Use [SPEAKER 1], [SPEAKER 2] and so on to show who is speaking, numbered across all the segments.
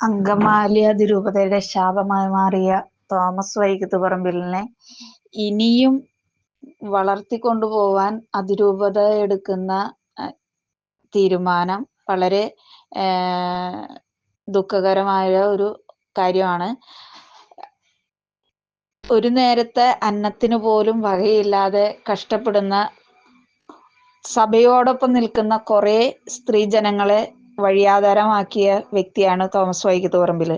[SPEAKER 1] അങ്കമാലി അതിരൂപതയുടെ ശാപമായി മാറിയ തോമസ് വൈക്കത്ത് പറമ്പിലിനെ ഇനിയും വളർത്തിക്കൊണ്ടുപോവാൻ അതിരൂപത എടുക്കുന്ന തീരുമാനം വളരെ ദുഃഖകരമായ ഒരു കാര്യമാണ്. ഒരു നേരത്തെ അന്നത്തിന് പോലും വകയില്ലാതെ കഷ്ടപ്പെടുന്ന സഭയോടൊപ്പം നിൽക്കുന്ന കുറേ സ്ത്രീജനങ്ങളെ വഴിയാധാരമാക്കിയ വ്യക്തിയാണ് തോമസ് വൈക്കത്ത് പറമ്പിൽ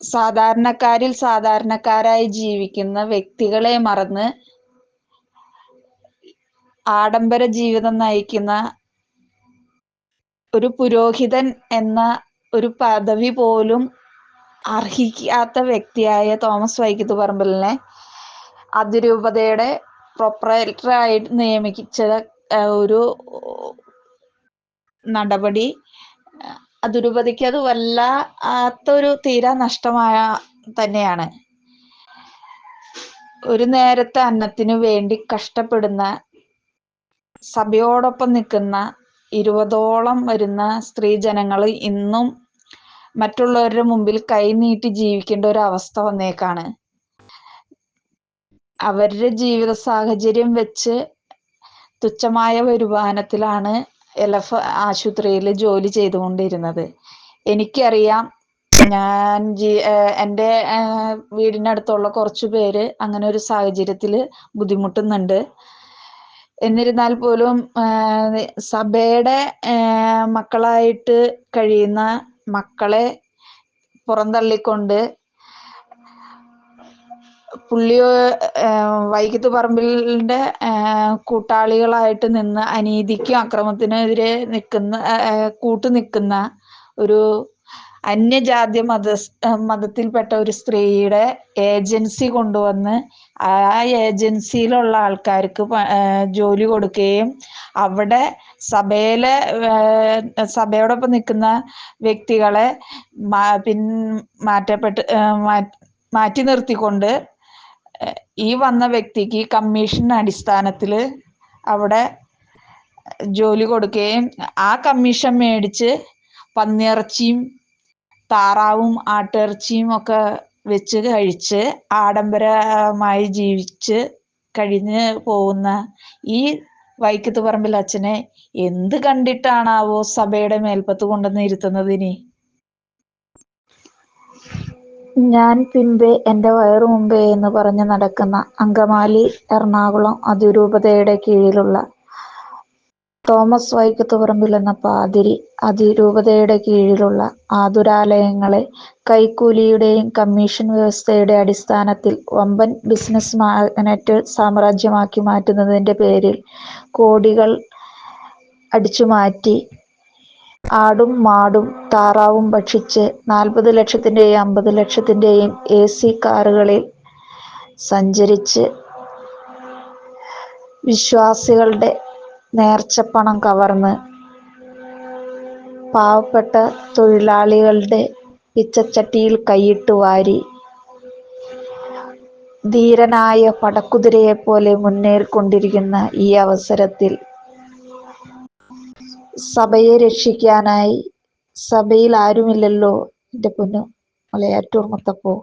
[SPEAKER 1] സാധാരണക്കാരിൽ സാധാരണക്കാരായി ജീവിക്കുന്ന വ്യക്തികളെ മറന്ന് ആഡംബര ജീവിതം നയിക്കുന്ന ഒരു പുരോഹിതൻ എന്ന ഒരു പദവി പോലും അർഹിക്കാത്ത വ്യക്തിയായ തോമസ് വൈകിത്ത് പറമ്പലിനെ അതിരൂപതയുടെ പ്രൊപ്പറേറ്ററായി നിയമിച്ച ഒരു നടപടി. ദുരുപതിക്ക് അത് വല്ലാത്തൊരു തീരാ നഷ്ടമായ തന്നെയാണ്. ഒരു നേരത്തെ അന്നത്തിനു വേണ്ടി കഷ്ടപ്പെടുന്ന സഭയോടൊപ്പം നിൽക്കുന്ന ഇരുപതോളം വരുന്ന സ്ത്രീ സ്ത്രീജനങ്ങൾ ഇന്നും മറ്റുള്ളവരുടെ മുമ്പിൽ കൈനീട്ടി ജീവിക്കേണ്ട ഒരു അവസ്ഥ വന്നേക്കാണ്. അവരുടെ ജീവിത സാഹചര്യം വെച്ച് തുച്ഛമായ വരുമാനത്തിലാണ് എലഫ് ആശുപത്രിയിൽ ജോലി ചെയ്തുകൊണ്ടിരുന്നത്. എനിക്കറിയാം ഞാൻ ജീ എന്റെ വീടിനടുത്തുള്ള കുറച്ച് പേര് അങ്ങനെ ഒരു സാഹചര്യത്തിൽ ബുദ്ധിമുട്ടുന്നുണ്ട്. എന്നിരുന്നാൽ പോലും സഭയുടെ മക്കളായിട്ട് കഴിയുന്ന മക്കളെ പുറന്തള്ളിക്കൊണ്ട് പുള്ളി വൈക്കത്ത് പറമ്പിലിന്റെ കൂട്ടാളികളായിട്ട് നിന്ന് അനീതിക്കും അക്രമത്തിനെതിരെ നിൽക്കുന്ന കൂട്ടു നിൽക്കുന്ന ഒരു അന്യജാതി മത മതത്തിൽപ്പെട്ട ഒരു സ്ത്രീയുടെ ഏജൻസി കൊണ്ടുവന്ന് ആ ഏജൻസിയിലുള്ള ആൾക്കാർക്ക് ജോലി കൊടുക്കുകയും അവിടെ സഭയിലെ സഭയോടൊപ്പം നിൽക്കുന്ന വ്യക്തികളെ പിൻ മാറ്റപ്പെട്ട് മാറ്റി നിർത്തിക്കൊണ്ട് ഈ വന്ന വ്യക്തിക്ക് കമ്മീഷൻ അടിസ്ഥാനത്തിൽ അവിടെ ജോലി കൊടുക്കുകയും ആ കമ്മീഷൻ മേടിച്ച് പന്നിയിറച്ചിയും താറാവും ആട്ടിറച്ചിയും ഒക്കെ വെച്ച് കഴിച്ച് ആഡംബരമായി ജീവിച്ച് കഴിഞ്ഞ് പോകുന്ന ഈ വൈക്കത്ത് പറമ്പിൽ അച്ഛനെ എന്ത് കണ്ടിട്ടാണാവോ സഭയുടെ മേൽപ്പത്ത് കൊണ്ടുവന്ന് ഇരുത്തുന്നത് ഇനി? ഞാൻ പിൻപേ എന്റെ വയറു മുമ്പേ എന്ന് പറഞ്ഞ് നടക്കുന്ന അങ്കമാലി എറണാകുളം അതിരൂപതയുടെ കീഴിലുള്ള തോമസ് വൈക്കത്ത് പറമ്പിൽ എന്ന പാതിരി അതിരൂപതയുടെ കീഴിലുള്ള ആതുരാലയങ്ങളെ കൈക്കൂലിയുടെയും കമ്മീഷൻ വ്യവസ്ഥയുടെ അടിസ്ഥാനത്തിൽ വമ്പൻ ബിസിനസ് മാഗ്നറ്റ് സാമ്രാജ്യമാക്കി മാറ്റുന്നതിന്റെ പേരിൽ കോടികൾ അടിച്ചുമാറ്റി ആടും മാടും താറാവും ഭക്ഷിച്ച് നാൽപ്പത് ലക്ഷത്തിന്റെയും അമ്പത് ലക്ഷത്തിന്റെയും എ സി കാറുകളിൽ സഞ്ചരിച്ച് വിശ്വാസികളുടെ നേർച്ചപ്പണം കവർന്ന് പാവപ്പെട്ട തൊഴിലാളികളുടെ പിച്ചച്ചട്ടിയിൽ കൈയിട്ട് വാരി ധീരനായ പടക്കുതിരയെപ്പോലെ മുന്നേറിക്കൊണ്ടിരിക്കുന്ന ഈ അവസരത്തിൽ സഭയെ രക്ഷിക്കാനായി സഭയിൽ ആരുമില്ലല്ലോ എന്റെ പൊന്നു മലയാറ്റൂർ മുത്തപ്പോ.